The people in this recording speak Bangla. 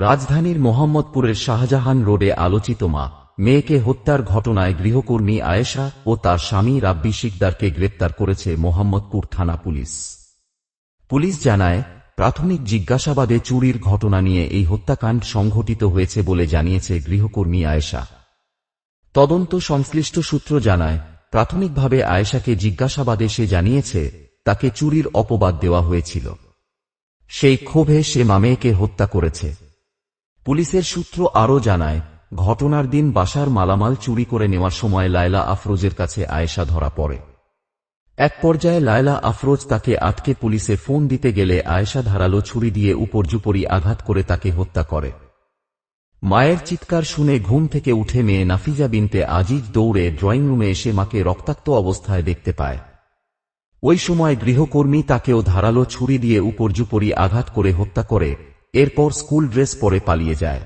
রাজধানীর মোহাম্মদপুরের শাহজাহান রোডে আলোচিত মা মেয়েকে হত্যার ঘটনায় গৃহকর্মী আয়েশা ও তার স্বামী রাব্বি শিকদারকে গ্রেপ্তার করেছে মোহাম্মদপুর থানা পুলিশ। পুলিশ জানায়, প্রাথমিক জিজ্ঞাসাবাদে চুরির ঘটনা নিয়ে এই হত্যাকাণ্ড সংঘটিত হয়েছে বলে জানিয়েছে গৃহকর্মী আয়েশা। তদন্ত সংশ্লিষ্ট সূত্র জানায়, প্রাথমিকভাবে আয়েশাকে জিজ্ঞাসাবাদে সে জানিয়েছে, তাকে চুরির অপবাদ দেওয়া হয়েছিল। সেই ক্ষোভে সে মামেকে হত্যা করেছে। পুলিশের সূত্র আরও জানায়, ঘটনার দিন বাসার মালামাল চুরি করে নেওয়ার সময় লায়লা আফরোজের কাছে আয়েশা ধরা পড়ে। এক পর্যায়ে লায়লা আফরোজ তাকে আটকে পুলিশে ফোন দিতে গেলে আয়েশা ধারালো ছুরি দিয়ে উপর্যুপরি আঘাত করে তাকে হত্যা করে। মায়ের চিৎকার শুনে ঘুম থেকে উঠে মেয়ে নাফিজা বিনতে আজিজ দৌড়ে ড্রয়িং রুমে এসে মাকে রক্তাক্ত অবস্থায় দেখতে পায়। ওই সময় গৃহকর্মী তাকেও ধারালো ছুরি দিয়ে উপর্যুপরি আঘাত করে হত্যা করে এরপর স্কুল ড্রেস পরে পালিয়ে যায়।